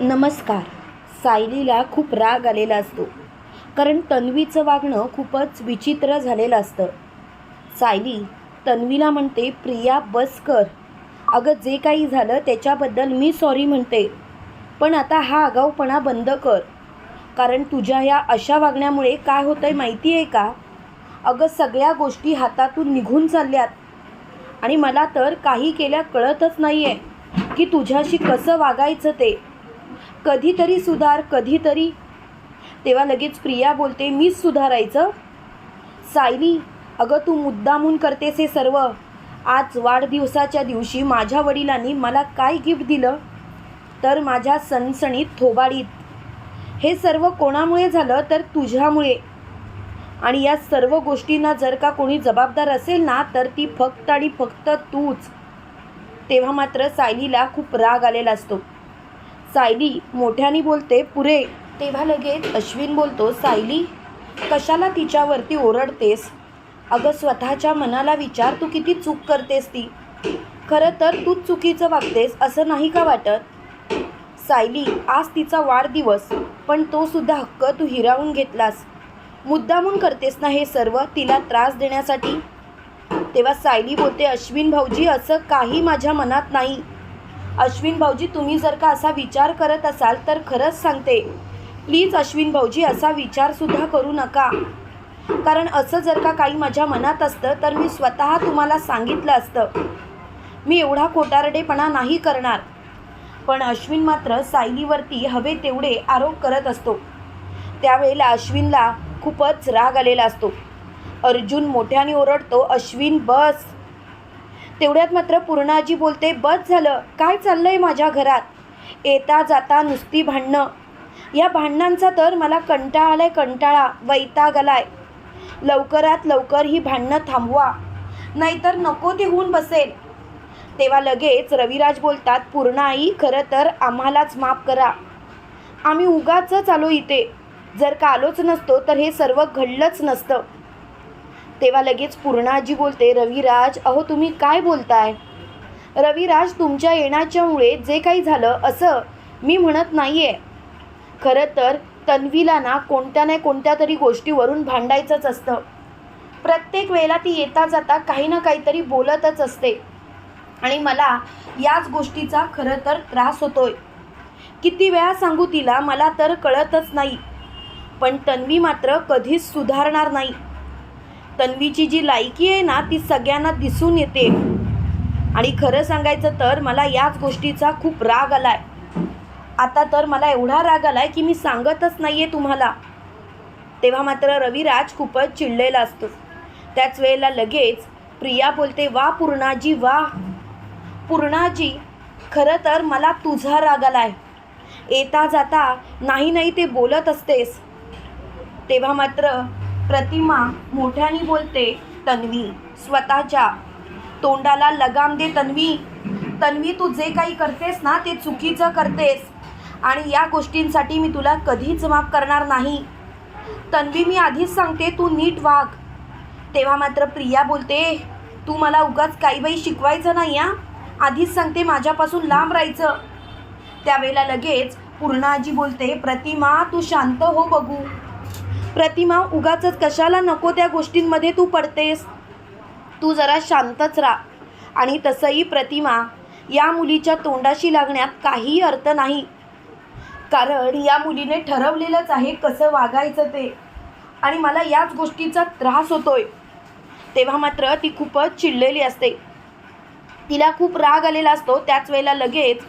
नमस्कार. सायलीला खूप राग आलेला असतो. कारण तन्वीचं वागणं खूपच विचित्र झालेलं असतं. सायली तन्वीला म्हणते प्रिया बस कर. अगं जे काही झालं त्याच्याबद्दल मी सॉरी म्हणते. पण आता हा आगाऊपणा बंद कर. कारण तुझ्या ह्या अशा वागण्यामुळे काय होतं आहे माहिती आहे का? अगं सगळ्या गोष्टी हातातून निघून चालल्यात. आणि मला तर काही केल्या कळतच नाही आहे की तुझ्याशी कसं वागायचं ते. कधीतरी सुधार कधीतरी. तेव्हा लगेच प्रिया बोलते मीच सुधारायचं. सायली अगं तू मुद्दामून करतेस हे सर्व. आज वाढदिवसाच्या दिवशी माझ्या वडिलांनी मला काय गिफ्ट दिलं? तर माझ्या सणसणीत थोबाडीत. हे सर्व कोणामुळे झालं? तर तुझ्यामुळे. आणि या सर्व गोष्टींना जर का कोणी जबाबदार असेल ना तर ती फक्त आणि फक्त तूच. तेव्हा मात्र सायलीला खूप राग आलेला असतो. सायली मोठ्याने बोलते पुरे. तेव्हा लगेच अश्विन बोलतो सायली कशाला तिच्यावरती ओरडतेस? अगं स्वतःच्या मनाला विचार तू किती चूक करतेस ती. खरं तर तूच चुकीचं वागतेस असं नाही का वाटत? सायली आज तिचा वाढदिवस पण तो सुद्धा हक्क तू हिरावून घेतलास. मुद्दामून करतेस ना हे सर्व तिला त्रास देण्यासाठी? तेव्हा सायली बोलते अश्विन भाऊजी असं काही माझ्या मनात नाही. अश्विन भाऊजी तुम्ही जर का असा विचार करत असाल तर खरंच सांगते. प्लीज अश्विन भाऊजी असा विचारसुद्धा करू नका. कारण असं जर का काही माझ्या मनात असतं तर मी स्वतः तुम्हाला सांगितलं असतं. मी एवढा खोटारडेपणा नाही करणार. पण अश्विन मात्र सायलीवरती हवे तेवढे आरोप करत असतो. त्यावेळेला अश्विनला खूपच राग आलेला असतो. अर्जुन मोठ्याने ओरडतो अश्विन बस. तेवढ्यात मात्र पूर्णाजी बोलते बस झालं. काय चाललंय माझ्या घरात? येता जाता नुसती भांडणं. या भांडणांचा तर मला कंटाळा आलाय कंटाळा वैताग आलाय लवकरात लवकर ही भांडणं थांबवा. नाहीतर नको ते होऊन बसेल. तेव्हा लगेच रविराज बोलतात पूर्ण आई खरं तर आम्हालाच माफ करा. आम्ही उगाच आलो इथे. जर का आलोच नसतो तर हे सर्व घडलंच नसतं. तेव्हा लगेच पूर्णाजी बोलते रविराज अहो तुम्ही काय बोलताय? रविराज तुमच्या येण्याच्यामुळे जे काही झालं असं मी म्हणत नाही आहे खरं तर तन्वीला ना कोणत्या ना कोणत्या तरी गोष्टीवरून भांडायचंच असतं. प्रत्येक वेळेला ती येता जाता काही ना काहीतरी बोलतच असते. आणि मला याच गोष्टीचा खरं तर त्रास होतोय. किती वेळा सांगू तिला मला तर कळतच नाही. पण तन्वी मात्र कधीच सुधारणार नाही. तन्वीची जी लायकी आहे ना ती सगळ्यांना दिसून येते. आणि खरं सांगायचं तर मला याच गोष्टीचा खूप राग आला आहे आता तर मला एवढा राग आला आहे की मी सांगतच नाही आहे तुम्हाला. तेव्हा मात्र रविराज खूपच चिडलेला असतो. त्याच वेळेला लगेच प्रिया बोलते वा पूर्णाजी वा. पूर्णाजी खरं तर मला तुझा राग आला आहे येता जाता नाही नाही ते बोलत असतेस. तेव्हा मात्र प्रतिमा मोठ्याने बोलते तन्वी स्वतःच्या तोंडाला लगाम दे तन्वी. तन्वी तू जे काही करतेस ना ते चुकीचं करतेस. आणि या गोष्टींसाठी मी तुला कधीच माफ करणार नाही. तन्वी मी आधीच सांगते तू नीट वाघ तेव्हा मात्र प्रिया बोलते तू मला उगाच काही बाई शिकवायचं नाही या आधीच सांगते माझ्यापासून लांब राहायचं. त्यावेळेला लगेच पूर्णाजी बोलते प्रतिमा तू शांत हो बघू. प्रतिमा उगाच कशाला नको त्या गोष्टींमध्ये तू पडतेस? तू जरा शांतच राहा. आणि तसंही प्रतिमा या मुलीच्या तोंडाशी लागण्यात काही अर्थ नाही. कारण या मुलीने ठरवलेलंच आहे कसं वागायचं ते. आणि मला याच गोष्टीचा त्रास होतोय. तेव्हा मात्र ती खूपच चिडलेली असते. तिला खूप राग आलेला असतो. त्याच वेळेला लगेच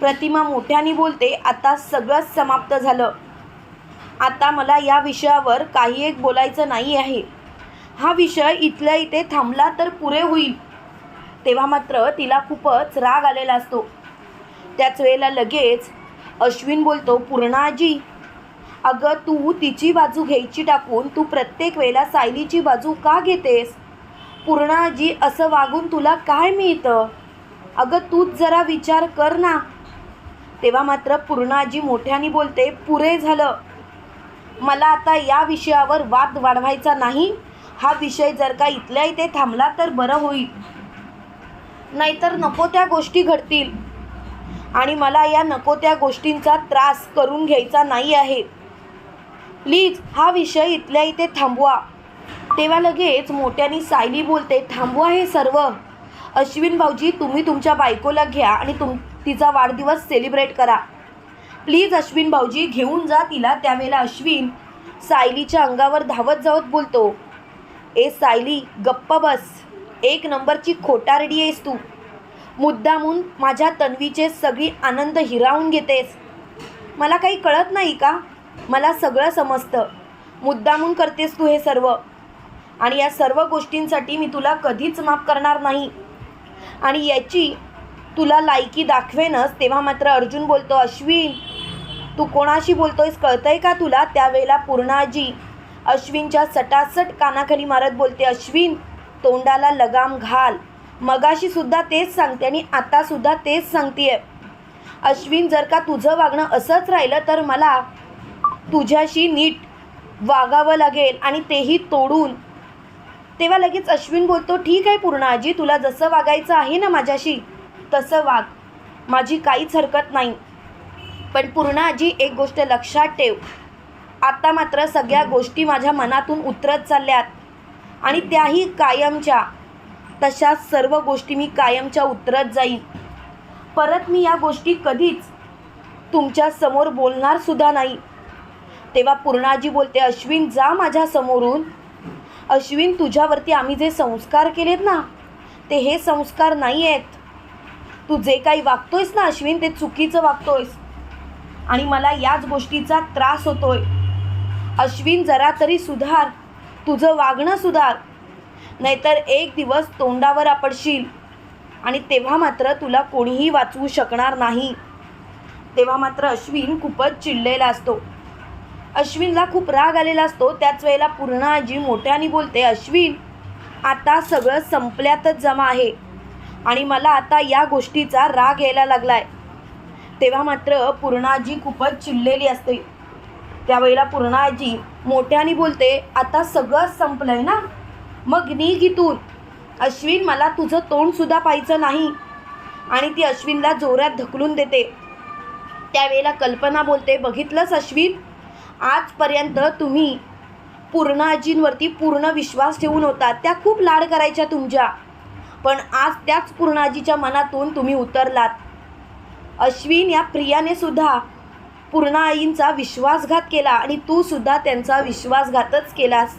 प्रतिमा मोठ्याने बोलते आता सगळंच समाप्त झालं. आता मला या विषयावर काही एक बोलायचं नाही आहे. हा विषय इथल्या इथे थांबला तर पुरे होईल. तेव्हा मात्र तिला खूपच राग आलेला असतो. त्याच वेळेला लगेच अश्विन बोलतो पूर्णाजी अगं तू तिची बाजू घ्यायची टाकून तू प्रत्येक वेळेला सायलीची बाजू का घेतेस? पूर्णाजी असं वागून तुला काय मिळतं? अगं तूच जरा विचार कर ना. तेव्हा मात्र पूर्णाजी मोठ्याने बोलते पुरे झालं. मला आता या विषयावर वाद वाढवायचा नाही. हा विषय जर का इथल्या इथे थांबला तर बरं होईल. नाहीतर नको त्या गोष्टी घडतील. आणि मला या नको त्या गोष्टींचा त्रास करून घ्यायचा नाही आहे. प्लीज हा विषय इथल्या इथे थांबवा. तेव्हा लगेच मोठ्यानी सायली बोलते थांबवा हे सर्व. अश्विन भाऊजी तुम्ही तुमच्या बायकोला घ्या आणि तुम तिचा वाढदिवस सेलिब्रेट करा. प्लीज अश्विन भाऊजी घेऊन जा तिला. त्यावेळेला अश्विन सायलीच्या अंगावर धावत जावत बोलतो ए सायली गप्प बस. एक नंबरची खोटारडी आहेस तू. मुद्दामून माझ्या तन्वीचे सगळी आनंद हिरावून घेतेस. मला काही कळत नाही का? मला सगळं समजतं. मुद्दामून करतेस तू हे सर्व. आणि या सर्व गोष्टींसाठी मी तुला कधीच माफ करणार नाही. आणि याची तुला लायकी दाखवेनच. तेव्हा मात्र अर्जुन बोलतो अश्विन तू कोणाशी बोलतोयस कळतंय का तुला? त्यावेळेला पूर्णाजी अश्विनच्या सटासट कानाखाली मारत बोलते अश्विन तोंडाला लगाम घाल. मगाशी सुद्धा तेच सांगते आणि आता सुद्धा तेच सांगते अश्विन जर का तुझं वागणं असंच राहिलं तर मला तुझ्याशी नीट वागावं लागेल आणि तेही तोडून. तेव्हा लगेच अश्विन बोलतो ठीक आहे पूर्णाजी तुला जसं वागायचं आहे ना माझ्याशी तसं वाग. माझी काहीच हरकत नाही. पण पूर्णाजी एक गोष्ट लक्षात ठेव. आता मात्र सगळ्या गोष्टी माझ्या मनातून उतरत चालल्यात. आणि त्याही कायमच्या तशा सर्व गोष्टी मी कायमच्या उतरत जाईल परत मी या गोष्टी कधीच तुमच्यासमोर बोलणार सुद्धा नाही. तेव्हा पूर्णाजी बोलते अश्विन जा माझ्या समोरून. अश्विन तुझ्यावरती आम्ही जे संस्कार केलेत ना ते हे संस्कार नाही आहेत तू जे काही वागतोयस ना अश्विन ते चुकीचं वागतोयस. आणि मला याच गोष्टीचा त्रास होतोय. अश्विन जरा तरी सुधार. तुझं वागणं सुधार. नाहीतर एक दिवस तोंडावर आपडशील. आणि तेव्हा मात्र तुला कोणीही वाचवू शकणार नाही. तेव्हा मात्र अश्विन खूपच चिडलेला असतो. अश्विनला खूप राग आलेला असतो. त्याच वेळेला पूर्ण आजी मोठ्याने बोलते अश्विन आता सगळं संपल्यातच जमा आहे. आणि मला आता या गोष्टीचा राग यायला लागलाय. तेव्हा मात्र पूर्णाजी खूपच चिडलेली असते. त्यावेळेला पूर्णाजी मोठ्याने बोलते आता सगळं संपलंय ना? मग निघ इथून अश्विन मला तुझं तोंडसुद्धा पाहायचं नाही. आणि ती अश्विनला जोरात ढकलून देते. त्यावेळेला कल्पना बोलते बघितलंच अश्विन? आजपर्यंत तुम्ही पूर्णाजींवरती पूर्ण विश्वास ठेवून होता. त्या खूप लाड करायच्या तुमच्या. पण आज त्याच पूर्णाजीच्या मनातून तुम्ही उतरलात. अश्विन या प्रियाने सुद्धा पूर्णाईंचा विश्वासघात केला आणि तू सुद्धा त्यांचा विश्वासघातच केलास.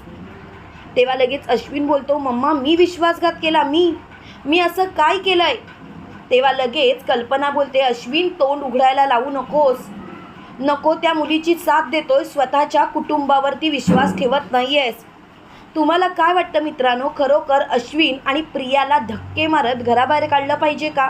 तेव्हा लगेच अश्विन बोलतो मम्मा मी विश्वासघात केला मी मी असं काय केलंय? तेव्हा लगेच कल्पना बोलते अश्विन तोंड उघडायला लावू नकोस. नको त्या मुलीची साथ देतोय स्वतःच्या कुटुंबावरती विश्वास ठेवत नाही आहेस तुम्हाला काय वाटतं मित्रांनो? खरोखर अश्विन आणि प्रियाला धक्के मारत घराबाहेर काढलं पाहिजे का?